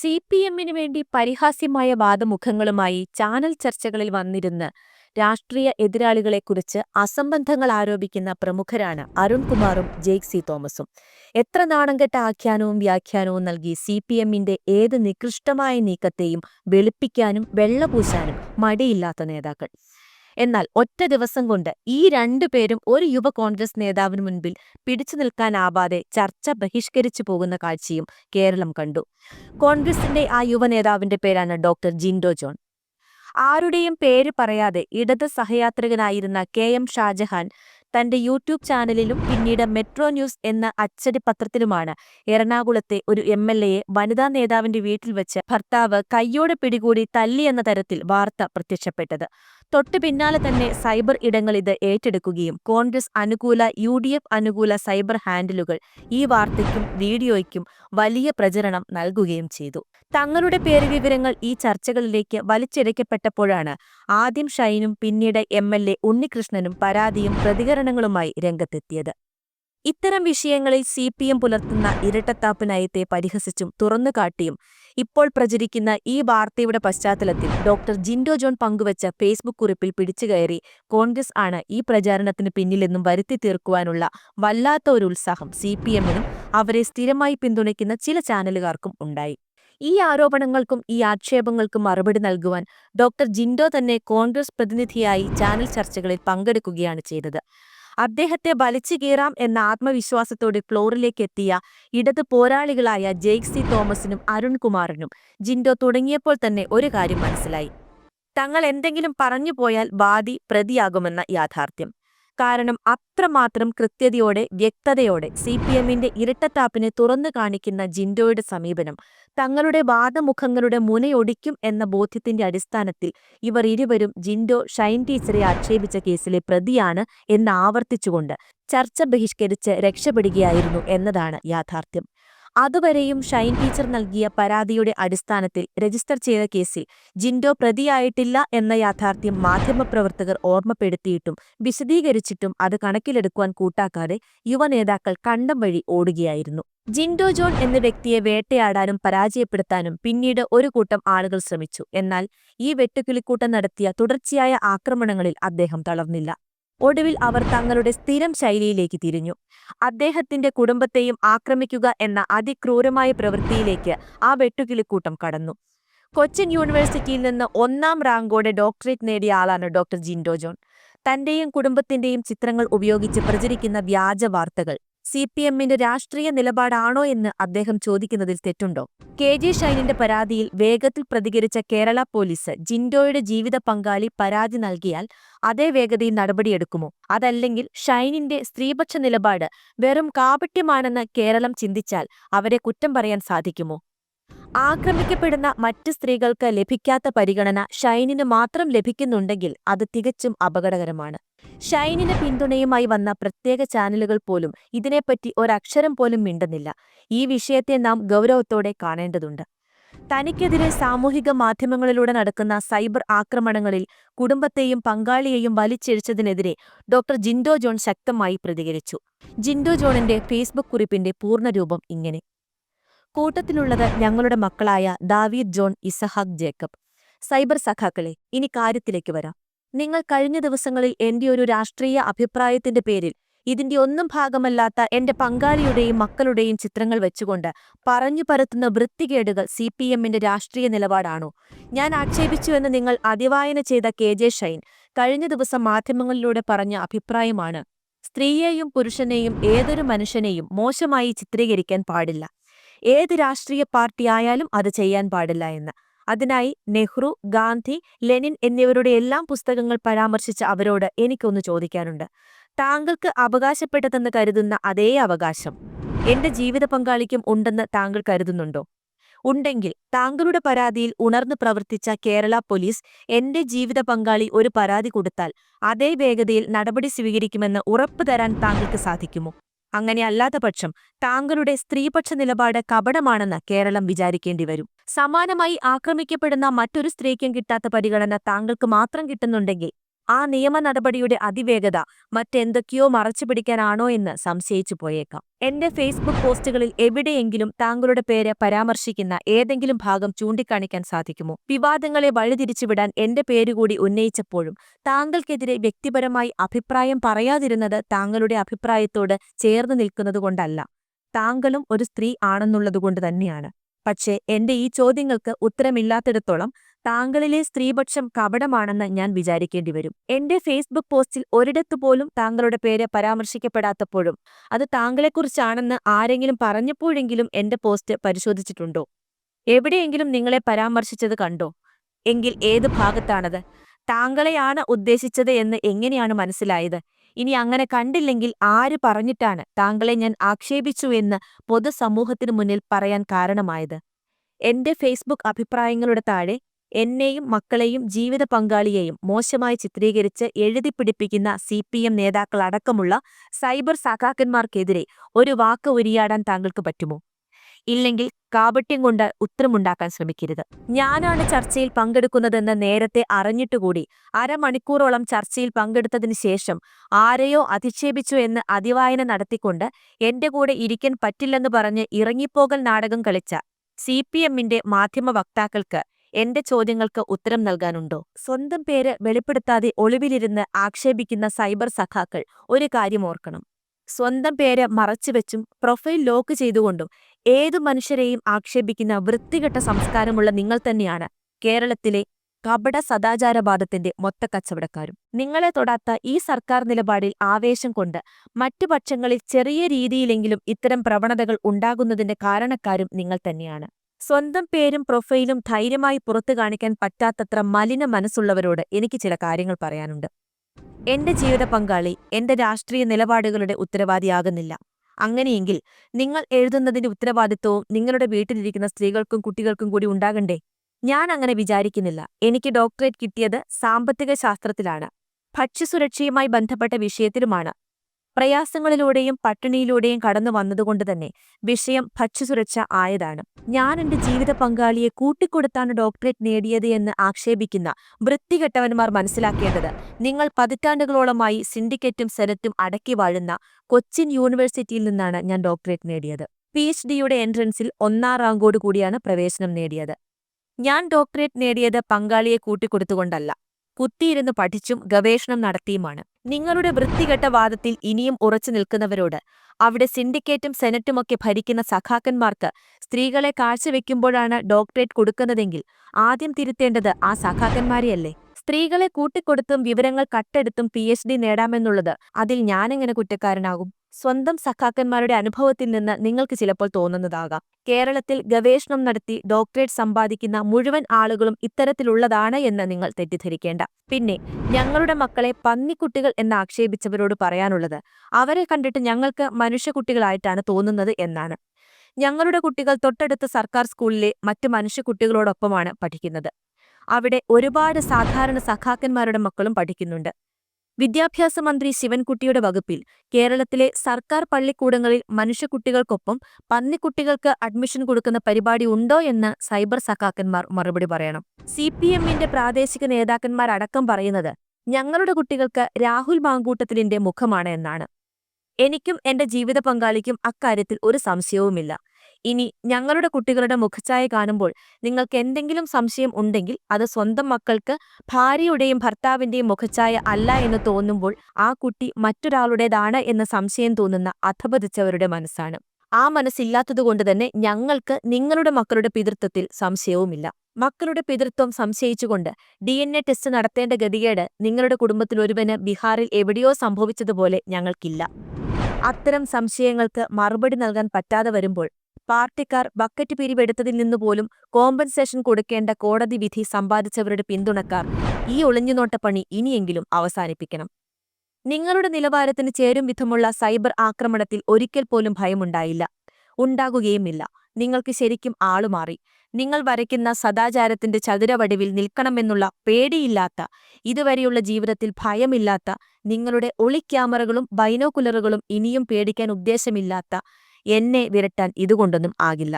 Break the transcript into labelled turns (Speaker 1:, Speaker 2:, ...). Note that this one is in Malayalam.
Speaker 1: സി പി എമ്മിനു വേണ്ടി പരിഹാസ്യമായ വാദമുഖങ്ങളുമായി ചാനൽ ചർച്ചകളിൽ വന്നിരുന്ന് രാഷ്ട്രീയ എതിരാളികളെക്കുറിച്ച് അസംബന്ധങ്ങൾ ആരോപിക്കുന്ന പ്രമുഖരാണ് അരുൺകുമാറും ജെയ്ക് സി തോമസും. എത്ര നാണംകെട്ട ആഖ്യാനവും വ്യാഖ്യാനവും നൽകി സി പി എമ്മിന്റെ ഏത് നികൃഷ്ടമായ നീക്കത്തെയും വെളുപ്പിക്കാനും വെള്ളപൂശാനും മടിയില്ലാത്ത നേതാക്കൾ. എന്നാൽ ഒറ്റ ദിവസം കൊണ്ട് ഈ രണ്ടു പേരും ഒരു യുവ കോൺഗ്രസ് നേതാവിന് മുൻപിൽ പിടിച്ചു നിൽക്കാനാവാതെ ചർച്ച ബഹിഷ്കരിച്ചു പോകുന്ന കാഴ്ചയും കേരളം കണ്ടു. കോൺഗ്രസിന്റെ ആ യുവ നേതാവിന്റെ പേരാണ് ഡോക്ടർ ജിൻഡോ ജോൺ. ആരുടെയും പേര് പറയാതെ ഇടത് സഹയാത്രികനായിരുന്ന കെ എം ഷാജഹാൻ തന്റെ യൂട്യൂബ് ചാനലിലും പിന്നീട് മെട്രോ ന്യൂസ് എന്ന അച്ചടി പത്രത്തിലുമാണ് എറണാകുളത്തെ ഒരു എം എൽ എയെ വനിതാ നേതാവിന്റെ വീട്ടിൽ വെച്ച് ഭർത്താവ് കയ്യോടെ പിടികൂടി തല്ലി എന്ന തരത്തിൽ വാർത്ത പ്രത്യക്ഷപ്പെട്ടത്. തൊട്ടു പിന്നാലെ തന്നെ സൈബർ ഇടങ്ങൾ ഇത് ഏറ്റെടുക്കുകയും കോൺഗ്രസ് അനുകൂല യു ഡി എഫ് അനുകൂല സൈബർ ഹാൻഡിലുകൾ ഈ വാർത്തയ്ക്കും വീഡിയോയ്ക്കും വലിയ പ്രചരണം നൽകുകയും ചെയ്തു. തങ്ങളുടെ പേര് വിവരങ്ങൾ ഈ ചർച്ചകളിലേക്ക് വലിച്ചെടുക്കപ്പെട്ടപ്പോഴാണ് ആദ്യം ഷൈനും പിന്നീട് എം എൽ എ ഉണ്ണികൃഷ്ണനും പരാതിയും പ്രതികരണങ്ങളുമായി രംഗത്തെത്തിയത്. ഇത്തരം വിഷയങ്ങളിൽ സി പി എം പുലർത്തുന്ന ഇരട്ടത്താപ്പ് നയത്തെ പരിഹസിച്ചും തുറന്നുകാട്ടിയും ഇപ്പോൾ പ്രചരിക്കുന്ന ഈ വാർത്തയുടെ പശ്ചാത്തലത്തിൽ ഡോക്ടർ ജിൻഡോ ജോൺ പങ്കുവച്ച ഫേസ്ബുക്ക് കുറിപ്പിൽ പിടിച്ചുകയറി കോൺഗ്രസ് ആണ് ഈ പ്രചാരണത്തിന് പിന്നിലെന്നും വരുത്തി തീർക്കുവാനുള്ള വല്ലാത്ത ഒരു ഉത്സാഹം സി പി എമ്മിനും അവരെ സ്ഥിരമായി പിന്തുണയ്ക്കുന്ന ചില ചാനലുകാർക്കും ഉണ്ടായി. ഈ ആരോപണങ്ങൾക്കും ഈ ആക്ഷേപങ്ങൾക്കും മറുപടി നൽകുവാൻ ഡോക്ടർ ജിൻഡോ തന്നെ കോൺഗ്രസ് പ്രതിനിധിയായി ചാനൽ ചർച്ചകളിൽ പങ്കെടുക്കുകയാണ് ചെയ്തത്. അദ്ദേഹത്തെ വലിച്ചു കീറാം എന്ന ആത്മവിശ്വാസത്തോടെ ഫ്ലോറിലേക്ക് എത്തിയ ഇടത് പോരാളികളായ ജെയ്ക് സി തോമസിനും അരുൺകുമാറിനും ജിൻഡോ തുടങ്ങിയപ്പോൾ തന്നെ ഒരു കാര്യം മനസ്സിലായി. തങ്ങൾ എന്തെങ്കിലും പറഞ്ഞു പോയാൽ വാദി പ്രതിയാകുമെന്ന യാഥാർത്ഥ്യം. കാരണം അത്രമാത്രം കൃത്യതയോടെ വ്യക്തതയോടെ സി പി എമ്മിന്റെ ഇരട്ടത്താപ്പിനെ തുറന്നു കാണിക്കുന്ന ജിൻഡോയുടെ സമീപനം തങ്ങളുടെ വാദമുഖങ്ങളുടെ മുനയൊടിക്കും എന്ന ബോധ്യത്തിന്റെ അടിസ്ഥാനത്തിൽ ഇവർ ഇരുവരും ജിൻഡോ ഷൈൻ ടീച്ചറെ ആക്ഷേപിച്ച കേസിലെ പ്രതിയാണ് എന്ന് ആവർത്തിച്ചുകൊണ്ട് ചർച്ച ബഹിഷ്കരിച്ച് രക്ഷപ്പെടുകയായിരുന്നു എന്നതാണ് യാഥാർത്ഥ്യം. അതുവരെയും ഷൈൻ ടീച്ചർ നൽകിയ പരാതിയുടെ അടിസ്ഥാനത്തിൽ രജിസ്റ്റർ ചെയ്ത കേസിൽ ജിൻഡോ പ്രതിയായിട്ടില്ല എന്ന യാഥാർത്ഥ്യം മാധ്യമപ്രവർത്തകർ ഓർമ്മപ്പെടുത്തിയിട്ടും വിശദീകരിച്ചിട്ടും അത് കണക്കിലെടുക്കുവാൻ കൂട്ടാക്കാതെ യുവനേതാക്കൾ കണ്ടം വഴി ഓടുകയായിരുന്നു. ജിൻഡോ ജോൺ എന്ന വ്യക്തിയെ വേട്ടയാടാനും പരാജയപ്പെടുത്താനും പിന്നീട് ഒരു കൂട്ടം ആളുകൾ ശ്രമിച്ചു. എന്നാൽ ഈ വെട്ടുകിളിക്കൂട്ടം നടത്തിയ തുടർച്ചയായ ആക്രമണങ്ങളിൽ അദ്ദേഹം തളർന്നില്ല. ഒടുവിൽ അവർ തങ്ങളുടെ സ്ഥിരം ശൈലിയിലേക്ക് തിരിഞ്ഞു. അദ്ദേഹത്തിന്റെ കുടുംബത്തെയും ആക്രമിക്കുക എന്ന അതിക്രൂരമായ പ്രവൃത്തിയിലേക്ക് ആ വെട്ടുകിളിക്കൂട്ടം കടന്നു. കൊച്ചിൻ യൂണിവേഴ്സിറ്റിയിൽ നിന്ന് ഒന്നാം റാങ്കോടെ ഡോക്ടറേറ്റ് നേടിയ ആളാണ് ഡോക്ടർ ജിൻഡോ ജോൺ. തന്റെയും കുടുംബത്തിന്റെയും ചിത്രങ്ങൾ ഉപയോഗിച്ച് പ്രചരിക്കുന്ന വ്യാജ വാർത്തകൾ. സി പി എമ്മിന്റെ രാഷ്ട്രീയ നിലപാടാണോ എന്ന് അദ്ദേഹം ചോദിക്കുന്നതിൽ തെറ്റുണ്ടോ? കെ ജെ ഷൈനിന്റെ പരാതിയിൽ വേഗത്തിൽ പ്രതികരിച്ച കേരള പോലീസ് ജിൻഡോയുടെ ജീവിത പങ്കാളി പരാതി നൽകിയാൽ അതേ വേഗതയിൽ നടപടിയെടുക്കുമോ? അതല്ലെങ്കിൽ ഷൈനിന്റെ സ്ത്രീപക്ഷ നിലപാട് വെറും കാപട്യമാണെന്ന് കേരളം ചിന്തിച്ചാൽ അവരെ കുറ്റം പറയാൻ സാധിക്കുമോ? ആക്രമിക്കപ്പെടുന്ന മറ്റ് സ്ത്രീകൾക്ക് ലഭിക്കാത്ത പരിഗണന ഷൈനിന് മാത്രം ലഭിക്കുന്നുണ്ടെങ്കിൽ അത് തികച്ചും അപകടകരമാണ്. ഷൈനിന് പിന്തുണയുമായി വന്ന പ്രത്യേക ചാനലുകൾ പോലും ഇതിനെപ്പറ്റി ഒരക്ഷരം പോലും മിണ്ടുന്നില്ല. ഈ വിഷയത്തെ നാം ഗൗരവത്തോടെ കാണേണ്ടതുണ്ട്. തനിക്കെതിരെ സാമൂഹിക മാധ്യമങ്ങളിലൂടെ നടക്കുന്ന സൈബർ ആക്രമണങ്ങളിൽ കുടുംബത്തെയും പങ്കാളിയെയും വലിച്ചെഴിച്ചതിനെതിരെ ഡോക്ടർ ജിൻഡോ ജോൺ ശക്തമായി പ്രതികരിച്ചു. ജിൻഡോ ജോണിന്റെ ഫേസ്ബുക്ക് കുറിപ്പിന്റെ പൂർണരൂപം ഇങ്ങനെ. കൂട്ടത്തിലുള്ളത് ഞങ്ങളുടെ മക്കളായ ദാവീദ് ജോൺ ഇസഹാഖ് ജേക്കബ്. സൈബർ സഖാക്കളെ ഇനി കാര്യത്തിലേക്ക് വരാം. നിങ്ങൾ കഴിഞ്ഞ ദിവസങ്ങളിൽ എന്റെ ഒരു രാഷ്ട്രീയ അഭിപ്രായത്തിന്റെ പേരിൽ ഇതിന്റെ ഒന്നും ഭാഗമല്ലാത്ത എന്റെ പങ്കാളിയുടെയും മക്കളുടെയും ചിത്രങ്ങൾ വെച്ചുകൊണ്ട് പറഞ്ഞു പരത്തുന്ന വൃത്തികേടുകൾ സി പി എമ്മിന്റെ രാഷ്ട്രീയ നിലപാടാണോ? ഞാൻ ആക്ഷേപിച്ചുവെന്ന് നിങ്ങൾ അതിവായന ചെയ്ത കെ ജെ ഷൈൻ കഴിഞ്ഞ ദിവസം മാധ്യമങ്ങളിലൂടെ പറഞ്ഞ അഭിപ്രായമാണ്. സ്ത്രീയെയും പുരുഷനെയും ഏതൊരു മനുഷ്യനെയും മോശമായി ചിത്രീകരിക്കാൻ പാടില്ല. ഏത് രാഷ്ട്രീയ പാർട്ടിയായാലും അത് ചെയ്യാൻ പാടില്ല എന്ന്. അതിനായി നെഹ്റു ഗാന്ധി ലെനിൻ എന്നിവരുടെ എല്ലാം പുസ്തകങ്ങൾ പരാമർശിച്ച അവരോട് എനിക്കൊന്ന് ചോദിക്കാനുണ്ട്. താങ്കൾക്ക് അവകാശപ്പെട്ടതെന്ന് കരുതുന്ന അതേ അവകാശം എന്റെ ജീവിത പങ്കാളിക്കും ഉണ്ടെന്ന് താങ്കൾ കരുതുന്നുണ്ടോ? ഉണ്ടെങ്കിൽ താങ്കളുടെ പരാതിയിൽ ഉണർന്നു പ്രവർത്തിച്ച കേരള പോലീസ് എന്റെ ജീവിത പങ്കാളി ഒരു പരാതി കൊടുത്താൽ അതേ വേഗതയിൽ നടപടി സ്വീകരിക്കുമെന്ന് ഉറപ്പു തരാൻ താങ്കൾക്ക് സാധിക്കുമോ? അങ്ങനെ അല്ലാത്ത പക്ഷം താങ്കളുടെ സ്ത്രീപക്ഷ നിലപാട് കപടമാണെന്ന് കേരളം വിചാരിക്കേണ്ടി വരും. സമാനമായി ആക്രമിക്കപ്പെടുന്ന മറ്റൊരു സ്ത്രീക്കും കിട്ടാത്ത പരിഗണന താങ്കൾക്ക് മാത്രം കിട്ടുന്നുണ്ടെങ്കിൽ ആ നിയമ നടപടിയുടെ അതിവേഗത മറ്റെന്തൊക്കെയോ മറച്ചുപിടിക്കാനാണോ എന്ന് സംശയിച്ചു പോയേക്കാം. എന്റെ ഫേസ്ബുക്ക് പോസ്റ്റുകളിൽ എവിടെയെങ്കിലും താങ്കളുടെ പേര് പരാമർശിക്കുന്ന ഏതെങ്കിലും ഭാഗം ചൂണ്ടിക്കാണിക്കാൻ സാധിക്കുമോ? വിവാദങ്ങളെ വഴിതിരിച്ചുവിടാൻ എന്റെ പേരുകൂടി ഉന്നയിച്ചപ്പോഴും താങ്കൾക്കെതിരെ വ്യക്തിപരമായി അഭിപ്രായം പറയാതിരുന്നത് താങ്കളുടെ അഭിപ്രായത്തോട് ചേർന്ന് നിൽക്കുന്നതുകൊണ്ടല്ല താങ്കളും ഒരു സ്ത്രീ ആണെന്നുള്ളതുകൊണ്ട് തന്നെയാണ്. പക്ഷേ എന്റെ ഈ ചോദ്യങ്ങൾക്ക് ഉത്തരമില്ലാത്തിടത്തോളം താങ്കളിലെ സ്ത്രീപക്ഷം കപടമാണെന്ന് ഞാൻ വിചാരിക്കേണ്ടി വരും. എന്റെ ഫേസ്ബുക്ക് പോസ്റ്റിൽ ഒരിടത്തുപോലും താങ്കളുടെ പേര് പരാമർശിക്കപ്പെടാത്തപ്പോഴും അത് താങ്കളെക്കുറിച്ചാണെന്ന് ആരെങ്കിലും പറഞ്ഞപ്പോഴെങ്കിലും എന്റെ പോസ്റ്റ് പരിശോധിച്ചിട്ടുണ്ടോ? എവിടെയെങ്കിലും നിങ്ങളെ പരാമർശിച്ചത് കണ്ടോ? എങ്കിൽ ഏത് ഭാഗത്താണത്? താങ്കളെയാണ് ഉദ്ദേശിച്ചത് എന്ന് എങ്ങനെയാണ് മനസ്സിലായത്? ഇനി അങ്ങനെ കണ്ടില്ലെങ്കിൽ ആര് പറഞ്ഞിട്ടാണ് താങ്കളെ ഞാൻ ആക്ഷേപിച്ചു എന്ന് പൊതുസമൂഹത്തിനു മുന്നിൽ പറയാൻ കാരണമായത്? എന്റെ ഫേസ്ബുക്ക് അഭിപ്രായങ്ങളുടെ താഴെ എന്നെയും മക്കളെയും ജീവിത പങ്കാളിയെയും മോശമായി ചിത്രീകരിച്ച് എഴുതിപ്പിടിപ്പിക്കുന്ന സി പി എം നേതാക്കളടക്കമുള്ള സൈബർ സഖാക്കന്മാർക്കെതിരെ ഒരു വാക്ക് ഉരിയാടാൻ താങ്കൾക്ക് പറ്റുമോ? ഇല്ലെങ്കിൽ കാപട്യം കൊണ്ട് ഉത്തരമുണ്ടാക്കാൻ ശ്രമിക്കരുത്. ഞാനാണ് ചർച്ചയിൽ പങ്കെടുക്കുന്നതെന്ന് നേരത്തെ അറിഞ്ഞിട്ടുകൂടി അരമണിക്കൂറോളം ചർച്ചയിൽ പങ്കെടുത്തതിന് ശേഷം ആരെയോ അധിക്ഷേപിച്ചു എന്ന് അതിവായന നടത്തിക്കൊണ്ട് എന്റെ കൂടെ ഇരിക്കാൻ പറ്റില്ലെന്ന് പറഞ്ഞ് ഇറങ്ങിപ്പോകൽ നാടകം കളിച്ച സി പി എമ്മിന്റെ മാധ്യമ വക്താക്കൾക്ക് എന്റെ ചോദ്യങ്ങൾക്ക് ഉത്തരം നൽകാനുണ്ടോ? സ്വന്തം പേര് വെളിപ്പെടുത്താതെ ഒളിവിലിരുന്ന് ആക്ഷേപിക്കുന്ന സൈബർ സഖാക്കൾ ഒരു കാര്യം ഓർക്കണം. സ്വന്തം പേര് മറച്ചുവെച്ചും പ്രൊഫൈൽ ലോക്ക് ചെയ്തുകൊണ്ടും ഏതു മനുഷ്യരെയും ആക്ഷേപിക്കുന്ന വൃത്തികെട്ട സംസ്കാരമുള്ള നിങ്ങൾ തന്നെയാണ് കേരളത്തിലെ കപട സദാചാരവാദത്തിന്റെ മൊത്ത കച്ചവടക്കാരും. നിങ്ങളെ തൊടാത്ത ഈ സർക്കാർ നിലപാടിൽ ആവേശം കൊണ്ട് മറ്റു പക്ഷങ്ങളിൽ ചെറിയ രീതിയിലെങ്കിലും ഇത്തരം പ്രവണതകൾ ഉണ്ടാകുന്നതിന്റെ കാരണക്കാരും നിങ്ങൾ തന്നെയാണ്. സ്വന്തം പേരും പ്രൊഫൈലും ധൈര്യമായി പുറത്തു കാണിക്കാൻ പറ്റാത്തത്ര മലിന മനസ്സുള്ളവരോട് എനിക്ക് ചില കാര്യങ്ങൾ പറയാനുണ്ട്. എന്റെ ജീവിത പങ്കാളി എന്റെ രാഷ്ട്രീയ നിലപാടുകളുടെ ഉത്തരവാദിയാകുന്നില്ല. അങ്ങനെയെങ്കിൽ നിങ്ങൾ എഴുതുന്നതിന്റെ ഉത്തരവാദിത്വവും നിങ്ങളുടെ വീട്ടിലിരിക്കുന്ന സ്ത്രീകൾക്കും കുട്ടികൾക്കും കൂടി ഉണ്ടാകണ്ടേ? ഞാൻ അങ്ങനെ വിചാരിക്കുന്നില്ല. എനിക്ക് ഡോക്ടറേറ്റ് കിട്ടിയത് സാമ്പത്തിക ശാസ്ത്രത്തിലാണ് ഭക്ഷ്യസുരക്ഷയുമായി ബന്ധപ്പെട്ട വിഷയത്തിലുമാണ്. പ്രയാസങ്ങളിലൂടെയും പട്ടിണിയിലൂടെയും കടന്നു വന്നതുകൊണ്ട് തന്നെ വിഷയം ഭക്ഷ്യസുരക്ഷ ആയതാണ്. ഞാൻ എന്റെ ജീവിത പങ്കാളിയെ കൂട്ടിക്കൊടുത്താണ് ഡോക്ടറേറ്റ് നേടിയത് എന്ന് ആക്ഷേപിക്കുന്ന വൃത്തികെട്ടവന്മാർ മനസ്സിലാക്കേണ്ടത് നിങ്ങൾ പതിറ്റാണ്ടുകളോളമായി സിൻഡിക്കേറ്റും സെനറ്റും അടക്കി വാഴുന്ന കൊച്ചിൻ യൂണിവേഴ്സിറ്റിയിൽ നിന്നാണ് ഞാൻ ഡോക്ടറേറ്റ് നേടിയത്. പി എച്ച് ഡിയുടെ എൻട്രൻസിൽ ഒന്നാം റാങ്കോട് കൂടിയാണ് പ്രവേശനം നേടിയത്. ഞാൻ ഡോക്ടറേറ്റ് നേടിയത് പങ്കാളിയെ കൂട്ടിക്കൊടുത്തുകൊണ്ടല്ല. കുത്തിയിരുന്ന് പഠിച്ചും ഗവേഷണം നടത്തിയുമാണ്. നിങ്ങളുടെ വൃത്തികെട്ട വാദത്തിൽ ഇനിയും ഉറച്ചു നിൽക്കുന്നവരോട് അവിടെ സിൻഡിക്കേറ്റും സെനറ്റുമൊക്കെ ഭരിക്കുന്ന സഖാക്കന്മാർക്ക് സ്ത്രീകളെ കാഴ്ചവെക്കുമ്പോഴാണ് ഡോക്ടറേറ്റ് കൊടുക്കുന്നതെങ്കിൽ ആദ്യം തിരുത്തേണ്ടത് ആ സഖാക്കന്മാരെയല്ലേ? സ്ത്രീകളെ കൂട്ടിക്കൊടുത്തും വിവരങ്ങൾ കട്ടെടുത്തും പി എച്ച് ഡി നേടാമെന്നുള്ളത് അതിൽ ഞാനെങ്ങനെ കുറ്റക്കാരനാകും? സ്വന്തം സഖാക്കന്മാരുടെ അനുഭവത്തിൽ നിന്ന് നിങ്ങൾക്ക് ചിലപ്പോൾ തോന്നുന്നതാകാം. കേരളത്തിൽ ഗവേഷണം നടത്തി ഡോക്ടറേറ്റ് സമ്പാദിക്കുന്ന മുഴുവൻ ആളുകളും ഇത്തരത്തിലുള്ളതാണ് എന്ന് നിങ്ങൾ തെറ്റിദ്ധരിക്കേണ്ട. പിന്നെ ഞങ്ങളുടെ മക്കളെ പന്നിക്കുട്ടികൾ എന്ന് ആക്ഷേപിച്ചവരോട് പറയാനുള്ളത് അവരെ കണ്ടിട്ട് ഞങ്ങൾക്ക് മനുഷ്യക്കുട്ടികളായിട്ടാണ് തോന്നുന്നത് എന്നാണ്. ഞങ്ങളുടെ കുട്ടികൾ തൊട്ടടുത്ത സർക്കാർ സ്കൂളിലെ മറ്റ് മനുഷ്യക്കുട്ടികളോടൊപ്പമാണ് പഠിക്കുന്നത്. അവിടെ ഒരുപാട് സാധാരണ സഖാക്കന്മാരുടെ മക്കളും പഠിക്കുന്നുണ്ട്. വിദ്യാഭ്യാസ മന്ത്രി ശിവൻകുട്ടിയുടെ വകുപ്പിൽ കേരളത്തിലെ സർക്കാർ പള്ളിക്കൂടങ്ങളിൽ മനുഷ്യക്കുട്ടികൾക്കൊപ്പം പന്നിക്കുട്ടികൾക്ക് അഡ്മിഷൻ കൊടുക്കുന്ന പരിപാടി ഉണ്ടോ എന്ന് സൈബർ സഖാക്കന്മാർ മറുപടി പറയണം. സി പി എമ്മിന്റെ പ്രാദേശിക നേതാക്കന്മാരടക്കം പറയുന്നത് ഞങ്ങളുടെ കുട്ടികൾക്ക് രാഹുൽ മാങ്കൂട്ടത്തിലിന്റെ മുഖമാണ് എന്നാണ്. എനിക്കും എന്റെ ജീവിത പങ്കാളിക്കും അക്കാര്യത്തിൽ ഒരു സംശയവുമില്ല. ഇനി ഞങ്ങളുടെ കുട്ടികളുടെ മുഖച്ചായ കാണുമ്പോൾ നിങ്ങൾക്ക് എന്തെങ്കിലും സംശയം ഉണ്ടെങ്കിൽ അത് സ്വന്തം മക്കൾക്ക് ഭാര്യയുടെയും ഭർത്താവിന്റെയും മുഖച്ചായ അല്ല എന്ന് തോന്നുമ്പോൾ ആ കുട്ടി മറ്റൊരാളുടേതാണ് എന്ന സംശയം തോന്നുന്ന അധപതിച്ചവരുടെ മനസ്സാണ്. ആ മനസ്സില്ലാത്തതുകൊണ്ട് തന്നെ ഞങ്ങൾക്ക് നിങ്ങളുടെ മക്കളുടെ പിതൃത്വത്തിൽ സംശയവുമില്ല. മക്കളുടെ പിതൃത്വം സംശയിച്ചുകൊണ്ട് ഡി എൻ എ ടെസ്റ്റ് നടത്തേണ്ട ഗതികേട് നിങ്ങളുടെ കുടുംബത്തിൽ ഒരുവന് ബീഹാറിൽ എവിടെയോ സംഭവിച്ചതുപോലെ ഞങ്ങൾക്കില്ല. അത്തരം സംശയങ്ങൾക്ക് മറുപടി നൽകാൻ പറ്റാതെ വരുമ്പോൾ പാർട്ടിക്കാർ ബക്കറ്റ് പിരിവെടുത്തതിൽ നിന്നുപോലും കോമ്പൻസേഷൻ കൊടുക്കേണ്ട കോടതി വിധി സമ്പാദിച്ചവരുടെ പിന്തുണക്കാർ ഈ ഒളിഞ്ഞുനോട്ടപ്പണി ഇനിയെങ്കിലും അവസാനിപ്പിക്കണം. നിങ്ങളുടെ നിലവാരത്തിന് ചേരും വിധമുള്ള സൈബർ ആക്രമണത്തിൽ ഒരിക്കൽ പോലും ഭയമുണ്ടായില്ല. ഉണ്ടാകുകയുമില്ല. നിങ്ങൾക്ക് ശരിക്കും ആളുമാറി. നിങ്ങൾ വരയ്ക്കുന്ന സദാചാരത്തിന്റെ ചതുരവടിവിൽ നിൽക്കണമെന്നുള്ള പേടിയില്ലാത്ത ഇതുവരെയുള്ള ജീവിതത്തിൽ ഭയമില്ലാത്ത നിങ്ങളുടെ ഒളിക്യാമറകളും ബൈനോക്കുലറുകളും ഇനിയും പേടിക്കാൻ ഉദ്ദേശമില്ലാത്ത എന്നെ വിരട്ടാൻ ഇതുകൊണ്ടൊന്നും ആകില്ല